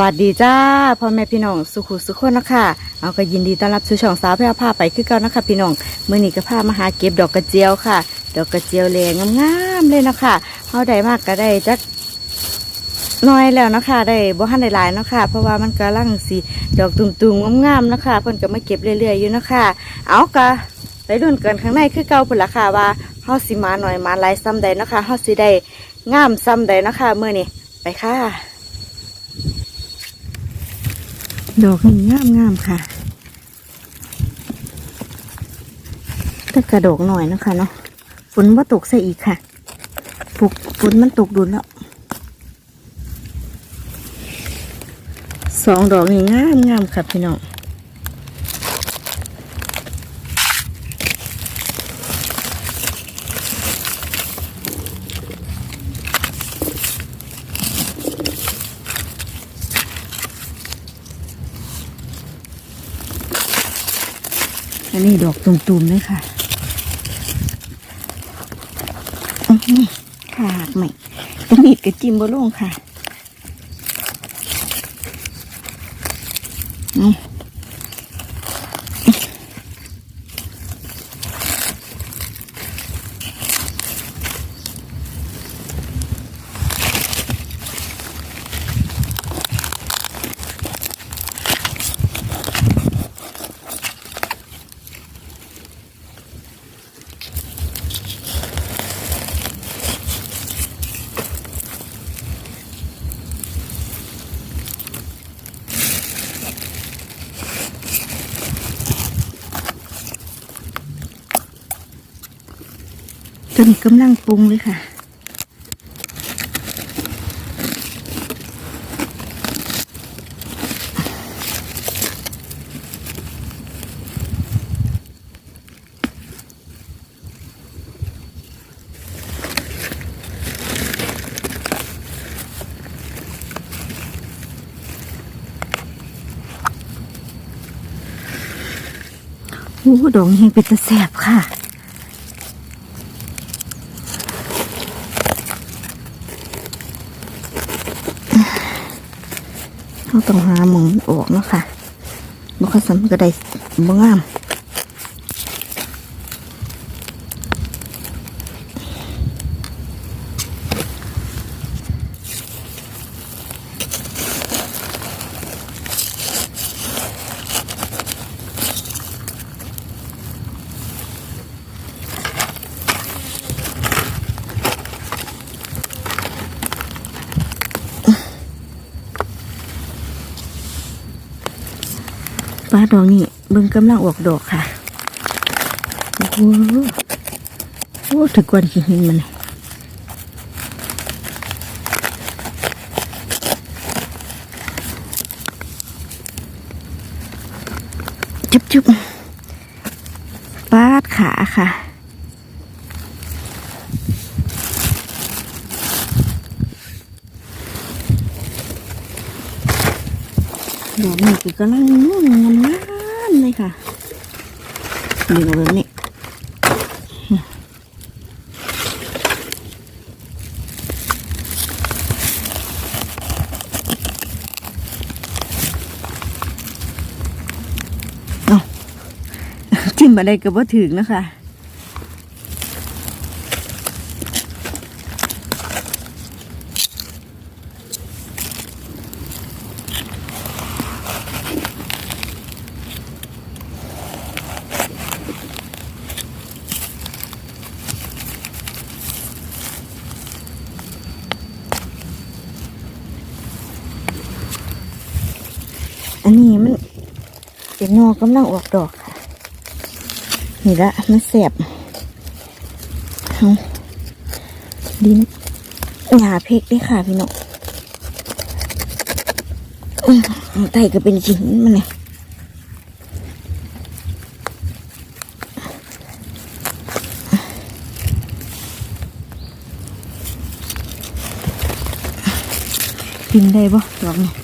วัสดีจ้าพ่อแม่พี่น้องสุขุสุขคนนะคะเอาก็ยินดีต้อนรับสู่ช่องสาวแพร่ผ้าไปคือเก่านะคะ พี่น้องเมื่อนี้ก็พามาหาเก็บดอกกระเจียวค่ะ ดอกกระเจียวแรงงามๆเลยนะคะเอาได้มากก็ได้จักน้อยแล้วนะคะได้บ่ทันได้หลายนะคะเพราะว่ามันกำลังสีดอกตุ่มๆงามๆนะคะเพิ่นก็มาเก็บเรื่อยๆอยู่นะคะเอาก็ไปรุ่นกันข้างในคือเก่าพุ่นละค่ะว่าเฮาสิมาหน่อยมาหลายซ้ำใดนะคะเฮาสิได้งามซ้ำใดนะคะเมื้อนี้ไปค่ะ ดอกนี่งามงามๆค่ะแต่กระดกหน่อยนะคะเนาะฝนว่าตกใส่อีกค่ะฝนฝนมันตกดุนแล้วสองดอกนี่งามงามค่ะพี่น้อง นี่ดอกตุ่มๆเลยค่ะอื้อหือขาดไหมตะมีดกระจิมบลงค่ะนี่ ตัวนี้กำลังปรุงเลยค่ะ โอ้ดอกนี้เป็นตะแสบค่ะ เรา ต้องหาหมองออกเนาะค่ะบุคสันก็ได้บ่งาม ดอกนี่เบิ่งกำลังออกดอกค่ะโอ้โหโอ้ถึงกว่าที่ห็นมันจุบจุบปาดขาค่ะดอกนี่คือกำลังนุ่มงาม ๆเลยค่ะดูแบบนี้เอาจิ้มอะไรก็บ่ถึงนะคะ อันนี้มันเป็นนอกกำลังออกดอกค่ะ นี่ละมันแสบเอาดินหยาเพกได้ค่ะพี่น้องไตก็เป็นชิ้นมันเลยกินได้ปะดอกนี่อ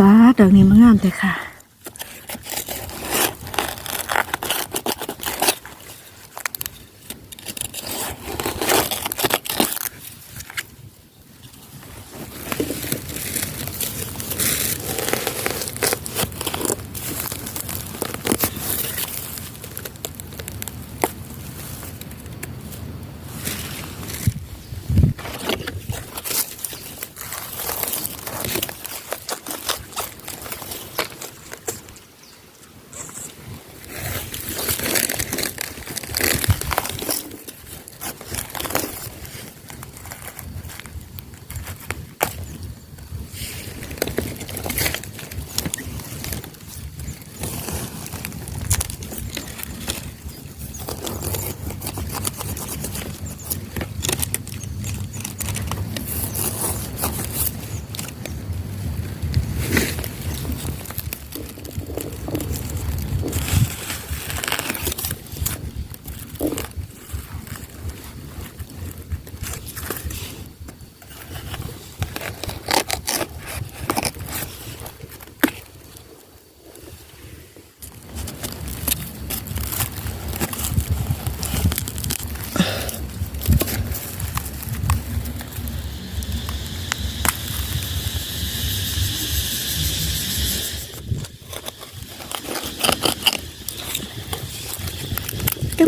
ฟ้าดอกนี้มันงามแต่ค่ะ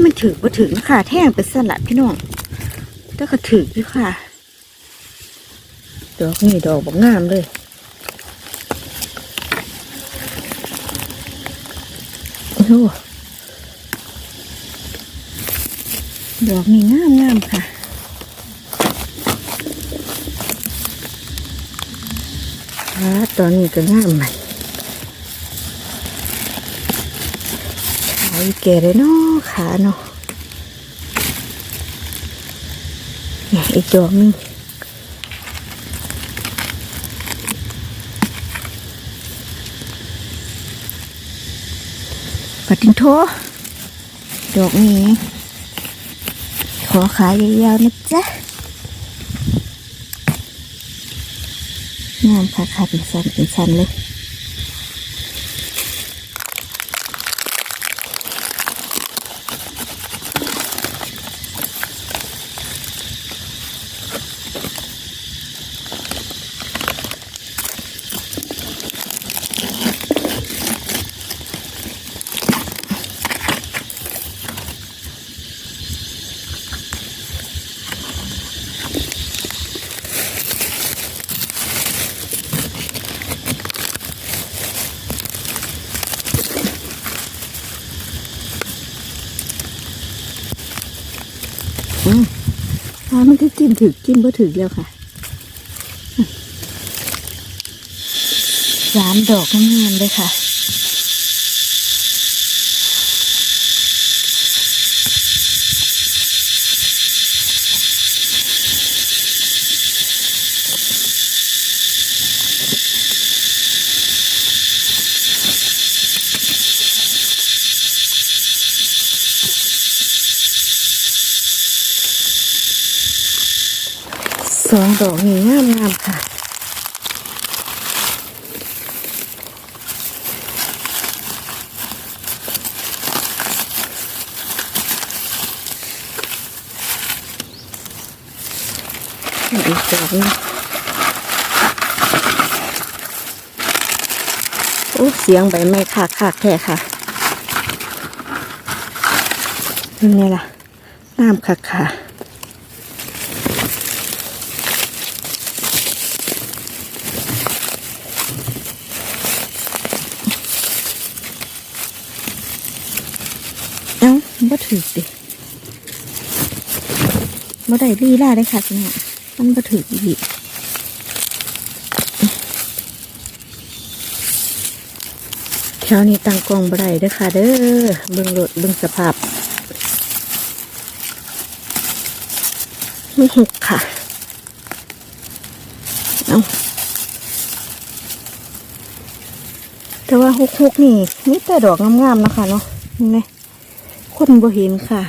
มันถือว่าถือนะคะแท่งเป็นสลัดพี่น้องแต่ก็ถืออยู่ค่ะ ดอกนี่ดอกบอกงามเลยโอ้ดอกนี่งามงามค่ะค่ะตอนนี้ก็งามใหม่ขาย แก่เลยเนาะขาเนาะเนี่ยอีกดอกนึงปัดทิงโทดอกนี้ ขอขายยาวๆนะจ๊ะงามค่ะค่ะเป็นสันเป็นสันเลย อืม อ๋อมันก็จิ้มถึกจิ้มก็ถึกแล้วค่ะสามดอกงามเลยค่ะ ดอกนี่งามงามค่ะ อีกดอกนึงโอ้เสียงใบไม้ขากขากแท้ค่ะเป็นไงล่ะงามค่ะค่ะอ้า บ่ถือดิบ่ได้ลีลาได้ค่ะสิเนี่ยมันบ่ถืออีกแถวนี้ตั้งกองบ่ได้เด้อค่ะ เด้อเบิ่งรถเบิ่งสภาพไม่หกค่ะ เอาแต่ว่าหกหกนี่มีแต่ดอกงามๆนะคะเนาะนี่ คนบ่เห็นค่ะ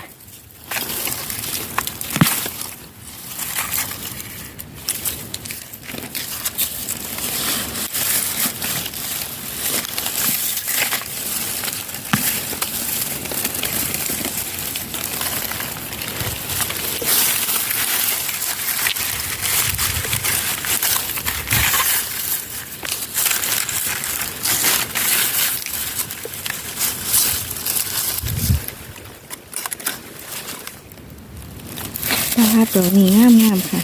สภาพดอกนี้งามงามค่ะ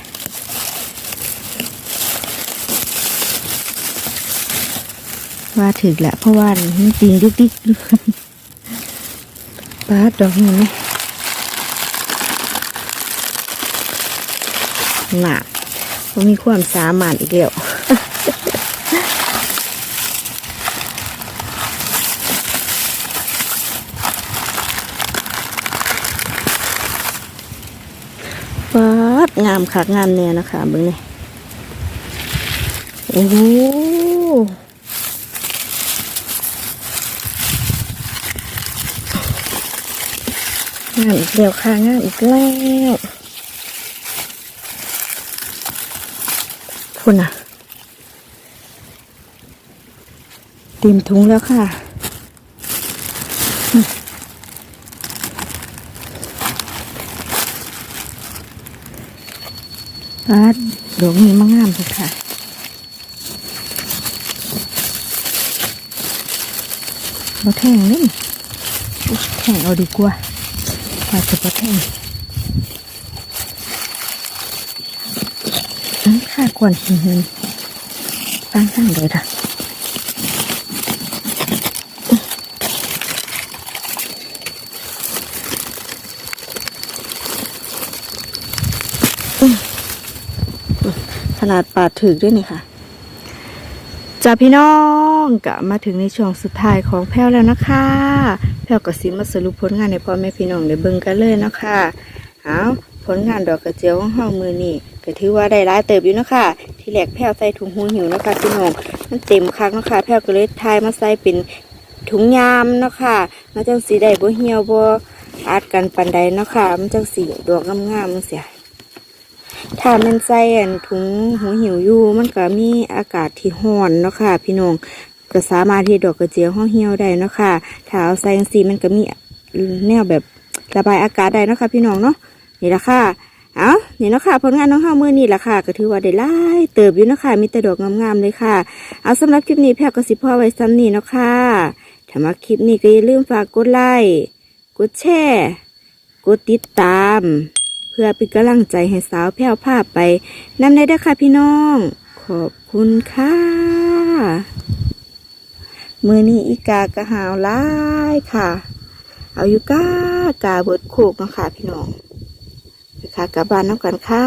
ว่าถึกแหละเพราะว่ามันจริงยุกดิกอยู่ปาดอกนี้ไหมหนักมีความสามารถอีกแล้ว ปา ดงามคักงามเนี่ยนะคะเบิ่งนี่โอ้โหงามอีกแล้วค่ะงามอีกแล้วคุณอะเต็มถุงแล้วค่ะ ปาดดอกนี้มางามเลยค่ะเราแทงนี่แทงเอาดีกว่าว่าจะมาแทงอืมค่ากวนหินหินตั้งตั้งเลยค่ะ ขนาดปาดถึกด้วยนี่ค่ะจ้าพี่น้องกะมาถึงในช่วงสุดท้ายของแพ้วแล้วนะคะแพ้วก็สิมาสรุปผลงานในพ่อแม่พี่น้องได้เบิ่งกันเลยนะคะเอาผลงานดอกกระเจียวของเฮามือนี่ก็ถือว่าได้ร้ายเติบอยู่นะคะที่แรกแพ้วใส่ถุงหูหิวนะคะพี่น้องมันเต็มคักเนะคะแพ้วก็เลยทายมาใส่เป็นถุงยามนะคะมาจังสีได้บ่เหี่ยวบ่อาดกันปันใดนะคะมันจังสีดอกงามๆเสีย ถ้ามันใส่อันถุงหูหิวอยู่ มันก็มีอากาศที่ร้อนเนาะค่ะ พี่น้องก็สามารถที่ดอกกระเจียวห้องเหี่ยวได้เนาะค่ะถ้าเอาใส่จังซี่มันก็มีแนวแบบระบายอากาศได้เนาะค่ะ พี่น้องเนาะนี่ละค่ะเอานี่เนะค่ะผลงานน้องเฮามือนี่ละค่ะ ก็ถือว่าได้หลาเติบอยู่เนาะค่ะมีแต่ดอกงามๆเลยค่ะ เอาสำหรับคลิปนี้แพรก็สิพ่อไว้ซ้ำนี่เนาะค่ะถ้ามาคลิปนี้ก็อย่าลืมฝากกดไลค์กดแชร์ กดติดตาม พื่อเป็นกำลังใจให้สาวแพ้วภาพไปนำได้ด้วยค่ะพี่น้อง ขอบคุณค่ะมือนี้อีกากระหาวหลายค่ะ เอาอยู่ก้ากาเบิดโคกนะค่ะพี่น้องไปค่ะกลับบ้านน้ำกันค่ะ